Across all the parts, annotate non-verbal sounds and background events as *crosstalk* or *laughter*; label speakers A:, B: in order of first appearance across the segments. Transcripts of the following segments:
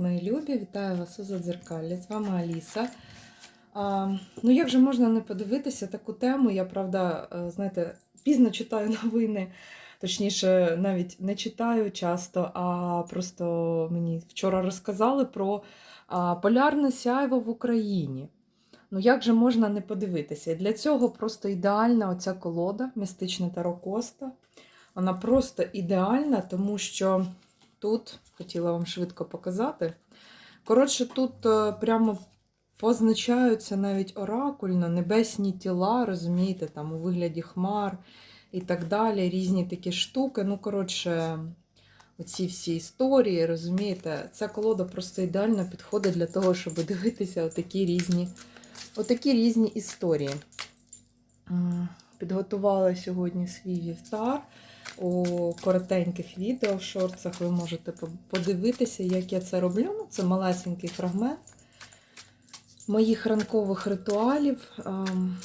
A: мої любі! Вітаю вас у Задзеркалі. З вами Аліса. А, ну, як же можна не подивитися таку тему? Я, правда, е, знаєте, пізно читаю *laughs* новини, точніше, навіть не читаю часто, а просто мені вчора розказали про полярне сяйво в Україні. Ну, як же можна не подивитися? І для цього просто ідеальна оця колода, містична Таро Коста. Вона просто ідеальна, тому що тут хотіла вам швидко показати. Коротше, тут е, прямо позначаються навіть оракульно небесні тіла, розумієте, там у вигляді хмар і так далі, різні такі штуки. Ну, коротше, оці всі історії, розумієте, ця колода просто ідеально підходить для того, щоб дивитися отакі різні, отакі різні історії. Підготувала сьогодні свій вівтар у коротеньких відео в шорцах ви можете подивитися, як я це роблю. Ну, це малесенький фрагмент моїх ранкових ритуалів. Ем,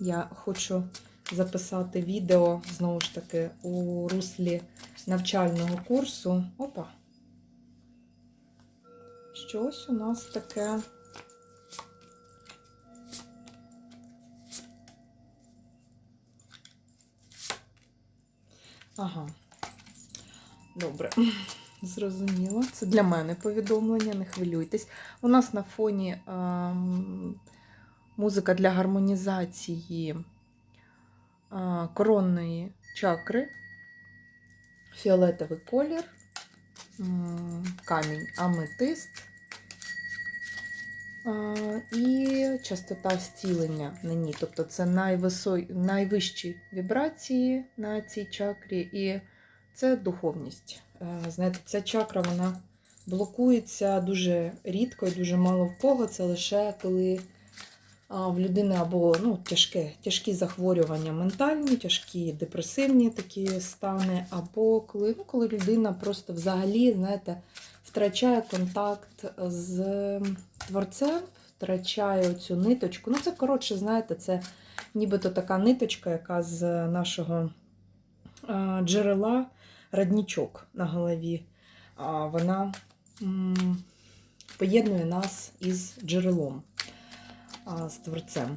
A: Я хочу записати відео знову ж таки у руслі навчального курсу. Опа. Щось у нас таке. Ага. Добре. *laughs* Зрозуміло. Це для мене повідомлення, не хвилюйтесь. У нас на фоні ем, музика для гармонізації е, коронної чакри, фіолетовий колір, м, камінь аметист е, і частота зцілення на ній. Тобто це найвисой, найвищі вібрації на цій чакрі, і це духовність. Е, Знаєте, ця чакра вона блокується дуже рідко і дуже мало в кого. Це лише коли в людини або ну, тяжке, тяжкі захворювання ментальні, тяжкі депресивні такі стани, або коли, ну, коли людина просто взагалі, знаєте, втрачає контакт з творцем, втрачає цю ниточку. Ну, це коротше, знаєте, це нібито така ниточка, яка з нашого джерела роднічок на голові. Вона поєднує нас із джерелом, з творцем.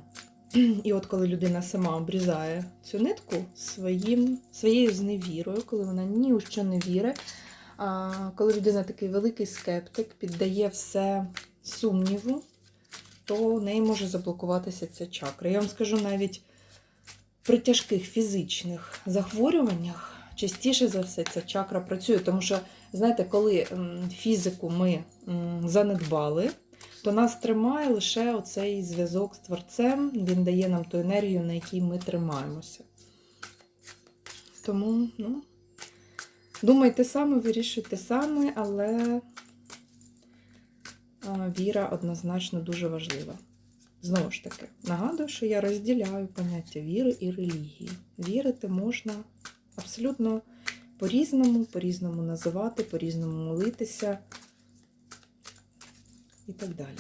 A: *clears throat* І от коли людина сама обрізає цю нитку своїм, своєю зневірою, коли вона ні у що не вірить, коли людина такий великий скептик, піддає все сумніву, то в неї може заблокуватися ця чакра. Я вам скажу навіть при тяжких фізичних захворюваннях частіше за все ця чакра працює, тому що, знаєте, коли фізику ми занедбали, то нас тримає лише оцей зв'язок з творцем, він дає нам ту енергію, на якій ми тримаємося. Тому, ну, думайте саме, вирішуйте саме, але віра однозначно дуже важлива. Знову ж таки, нагадую, що я розділяю поняття віри і релігії. Вірити можна абсолютно по-різному, по-різному називати, по-різному молитися і так далі.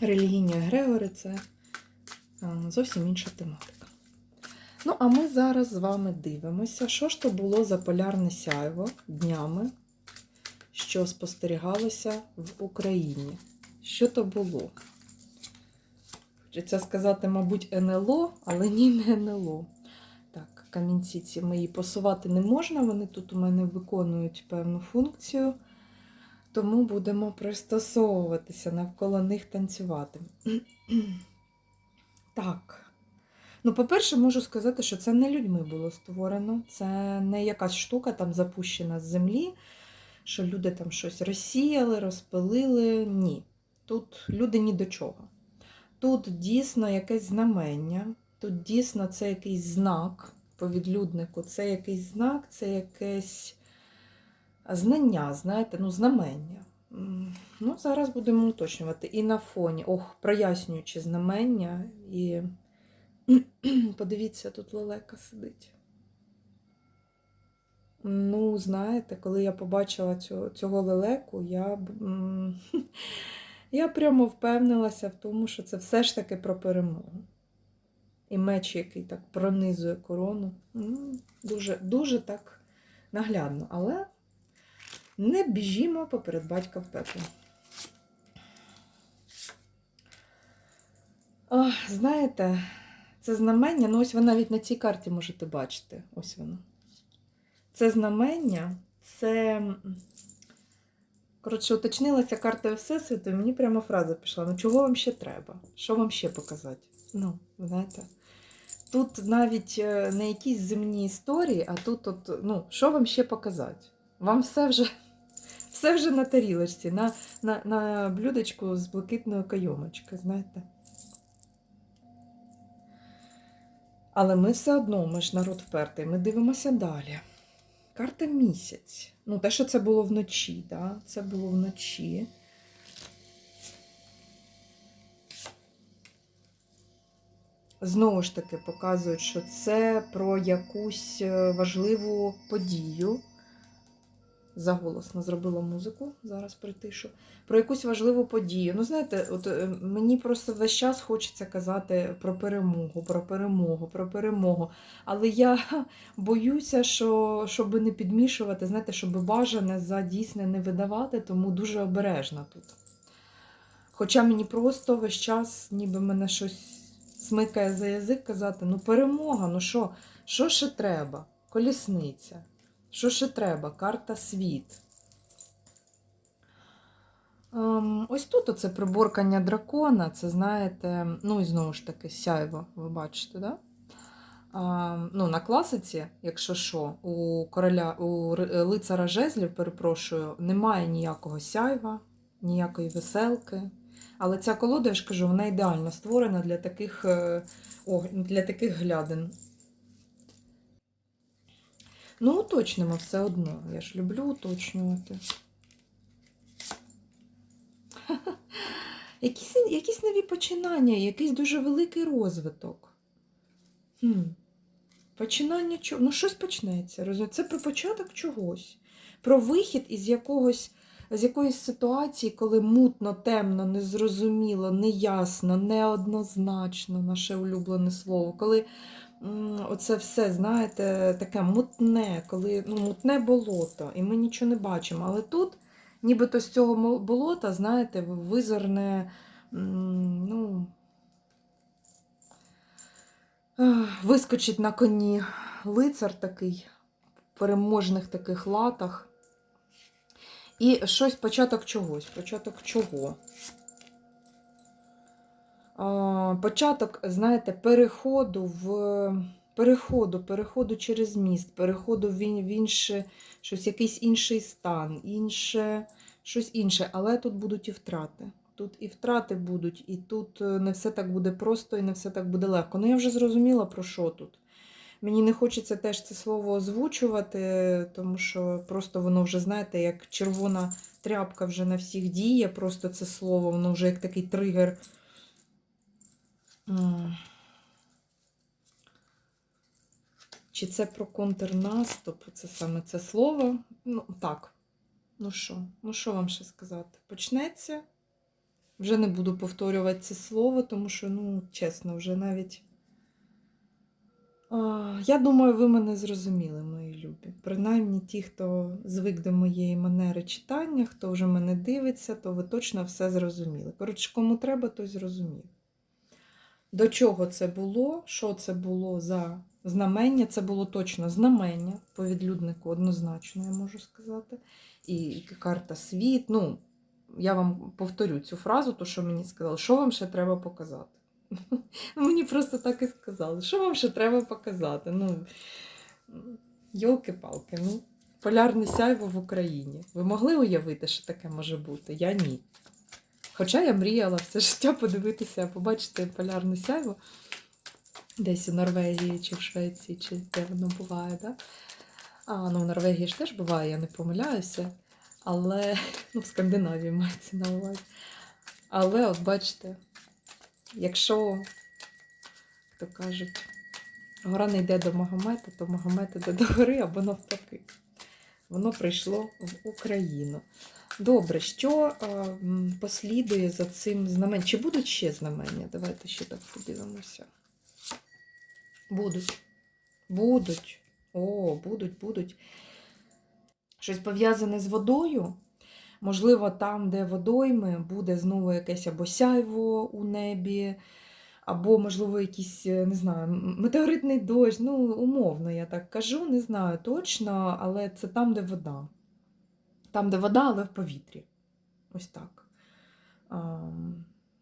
A: Релігійні егрегори це зовсім інша тематика. Ну, а ми зараз з вами дивимося, що ж то було за полярне сяйво днями, що спостерігалося в Україні. Що то було? Хочеться сказати, мабуть, НЛО, але ні, не НЛО. Так, камінці ці мої посувати не можна, вони тут у мене виконують певну функцію, тому будемо пристосовуватися, навколо них танцювати. *clears throat* Так. Ну, по-перше, можу сказати, що це не людьми було створено, це не якась штука там запущена з землі, що люди там щось розсіяли, розпилили. Ні. Тут люди ні до чого. Тут дійсно якесь знамення, тут дійсно це якийсь знак по відлюднику, це якийсь знак, це якесь знання, знаєте, ну, знамення. Ну, зараз будемо уточнювати. І на фоні, ох, прояснюючи знамення, і *clears throat* подивіться, тут лелека сидить. Ну, знаєте, коли я побачила цього, цього лелеку, я, *laughs* я прямо впевнилася в тому, що це все ж таки про перемогу. І меч, який так пронизує корону. Дуже, дуже так наглядно. Але Не біжімо поперед батька в пекло. Знаєте, це знамення, ну ось ви навіть на цій карті можете бачити. Ось воно. Це знамення, це. Коротше, уточнилася карта Всесвіту, і мені прямо фраза пішла: ну чого вам ще треба? Що вам ще показати? Ну, знаєте. Тут навіть е, не якісь земні історії, а тут, от, ну, що вам ще показати? Вам все вже, *laughs* все вже на тарілочці, на, на, на блюдечку з блакитною кайомочкою, знаєте. Але ми все одно, ми ж народ впертий, ми дивимося далі. Карта місяць. Ну, те, що це було вночі, да? це було вночі. Знову ж таки показують, що це про якусь е, важливу подію. Заголосно зробила музику, зараз притишу. Про якусь важливу подію. Ну, знаєте, от е, мені просто весь час хочеться казати про перемогу, про перемогу, про перемогу. Але я *laughs* боюся, що щоб не підмішувати, знаєте, щоб бажане за дійсне не видавати, тому дуже обережна тут. Хоча мені просто весь час, ніби мене щось смикає за язик казати: ну перемога, ну що, що ще треба? Колісниця. Що ще треба? Карта світ. Ем, ось тут оце приборкання дракона, це знаєте, ну і знову ж таки, сяйво, ви бачите, да? А, ну, на класиці, якщо що, у короля, у лицара жезлів, перепрошую, немає ніякого сяйва, ніякої веселки. Але ця колода, я ж кажу, вона ідеально створена для таких, е, для таких глядин. Ну, уточнимо все одно. Я ж люблю уточнювати. *laughs* Якісь, якісь нові починання, якийсь дуже великий розвиток. Хм. Починання чого? Ну, щось почнеться. розумієте? Це про початок чогось. Про вихід із якогось, з якоїсь ситуації, коли мутно, темно, незрозуміло, неясно, неоднозначно, наше улюблене слово. Коли оце все, знаєте, таке мутне, коли ну, мутне болото, і ми нічого не бачимо. Але тут, нібито з цього болота, знаєте, визирне, ну, вискочить на коні лицар такий, в переможних таких латах. І щось початок чогось. Початок чого? Початок, знаєте, переходу в переходу, переходу через міст, переходу в інше, щось, якийсь інший стан, інше, щось інше. Але тут будуть і втрати. Тут і втрати будуть, і тут е, не все так буде просто, і не все так буде легко. Ну я вже зрозуміла, про що тут. Мені не хочеться теж це слово озвучувати, тому що просто воно вже, знаєте, як червона тряпка вже на всіх діє, просто це слово, воно вже як такий тригер. Чи це про контрнаступ? Це саме це слово? Ну, так. Ну що? Ну, що вам ще сказати? Почнеться. Вже не буду повторювати це слово, тому що, ну, чесно, вже навіть. Я думаю, ви мене зрозуміли, мої любі. Принаймні ті, хто звик до моєї манери читання, хто вже мене дивиться, то ви точно все зрозуміли. Коротше, кому треба, той зрозумів. До чого це було? Що це було за знамення? Це було точно знамення по відлюднику, однозначно, я можу сказати. І карта світ. Ну, я вам повторю цю фразу, то що мені сказали, що вам ще треба показати. *laughs* Мені просто так і сказали, що вам ще треба показати. Ну, йолки-палки, ну, полярне сяйво в Україні. Ви могли уявити, що таке може бути? Я ні. Хоча я мріяла все життя подивитися, побачити полярне сяйво десь у Норвегії чи в Швеції, чи де воно буває, да? А, ну в Норвегії ж теж буває, я не помиляюся. Але *laughs* ну, в Скандинавії мається на увазі. Але от бачите, якщо, як то кажуть, гора не йде до Магомета, то Магомет іде до гори або навпаки. Воно прийшло в Україну. Добре, що е, послідує за цим знаменням? Чи будуть ще знамення? Давайте ще так подивимося. Будуть. Будуть. О, будуть, будуть. щось пов'язане з водою. Можливо, там, де водойми, буде знову якесь або сяйво у небі, або, можливо, якийсь, е, не знаю, метеоритний дощ. Ну, умовно, я так кажу, не знаю точно, але це там, де вода. Там, де вода, але в повітрі. Ось так.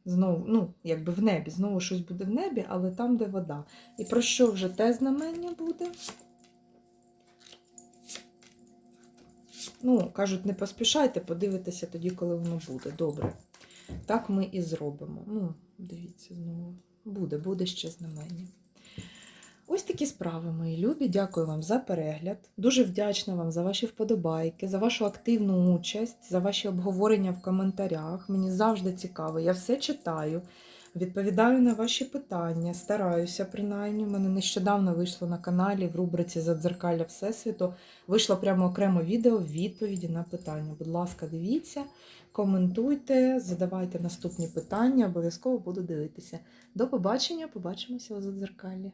A: Знову, ну, якби в небі, знову щось буде в небі, але там, де вода. І про що вже те знамення буде? Ну, кажуть, не поспішайте, подивитися тоді, коли воно буде. Добре. Так ми і зробимо. Ну, дивіться знову. Буде, буде ще знамення. Ось такі справи, мої любі. Дякую вам за перегляд. Дуже вдячна вам за ваші вподобайки, за вашу активну участь, за ваші обговорення в коментарях. Мені завжди цікаво. Я все читаю, відповідаю на ваші питання, стараюся принаймні. У мене нещодавно вийшло на каналі в рубриці Задзеркалля Всесвіту. Вийшло прямо окремо відео відповіді на питання. Будь ласка, дивіться, коментуйте, задавайте наступні питання, обов'язково буду дивитися. До побачення, побачимося у Задзеркалі.